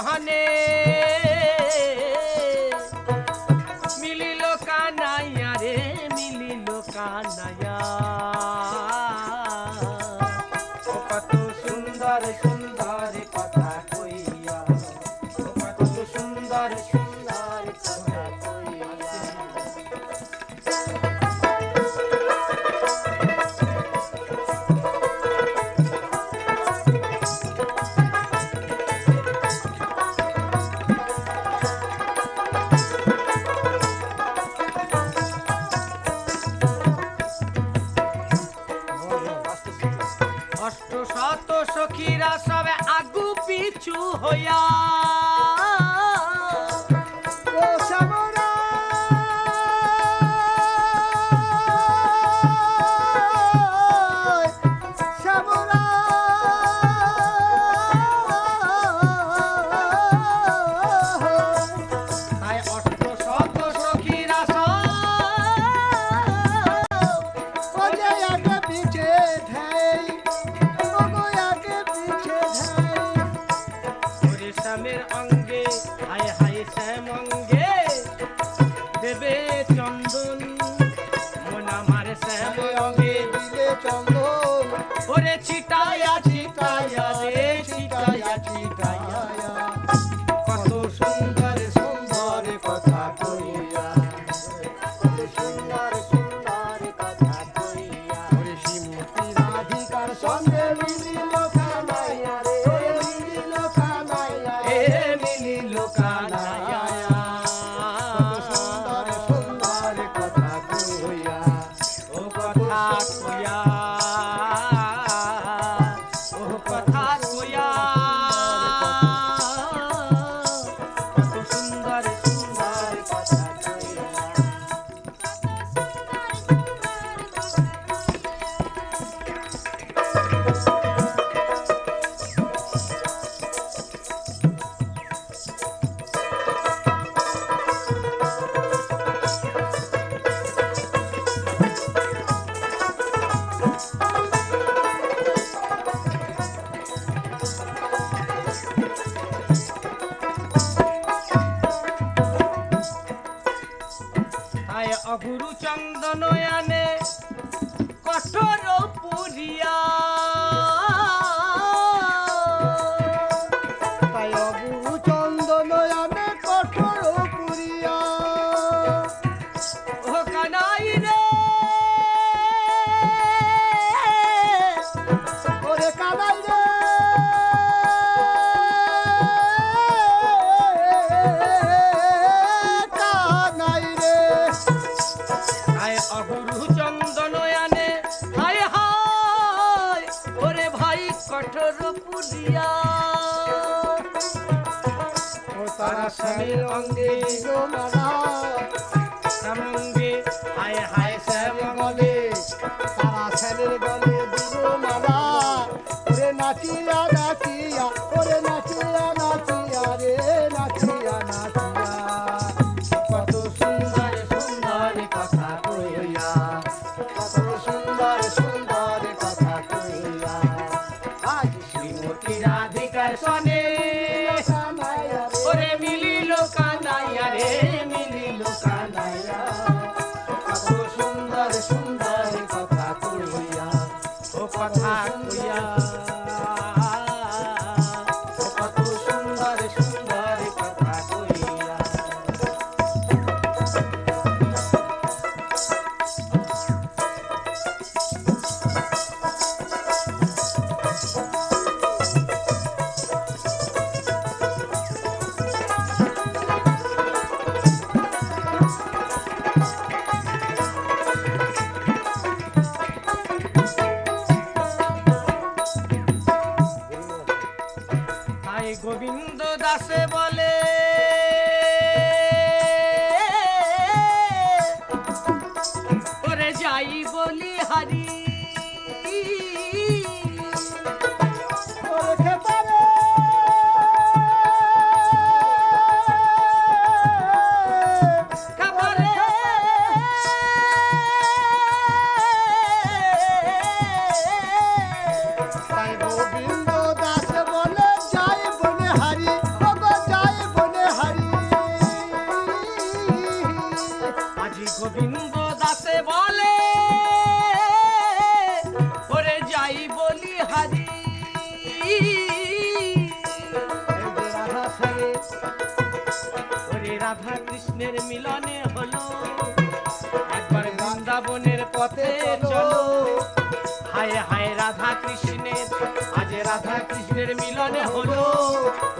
ਬਹਾਨੇ। 不要 অঙ্গে হায় হায় শ্যাম অঙ্গে অগুরু চন্দন আনে কঠোর পুরিয়া তাই অগুরু চন্দন তারা স্বামীর অঙ্গে স্বামী হায় হায় শ্যাম বলে। তারা স্যারের গলে দুরো মালা ওরে নাচিয়া নাচিয়া আসে বলে ওরে রাধা কৃষ্ণের মিলনে হলো। একবার বৃন্দাবনের পথে চলো। হায় হায় রাধা কৃষ্ণের, আজ রাধা কৃষ্ণের মিলনে হলো।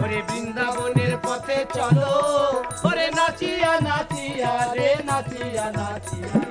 ওরে বৃন্দাবনের পথে চলো। ওরে নাচিয়া নাচিয়া রে, নাচিয়া নাচিয়া।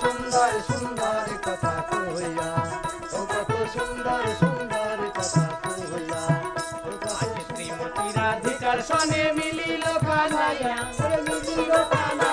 সুন্দর সুন্দর কথা কইয়া ও কত সুন্দর সুন্দর কথা কইয়া শ্রীমতী রাধিকার সনে মিলিল কানাইয়া মিলিল কানায়া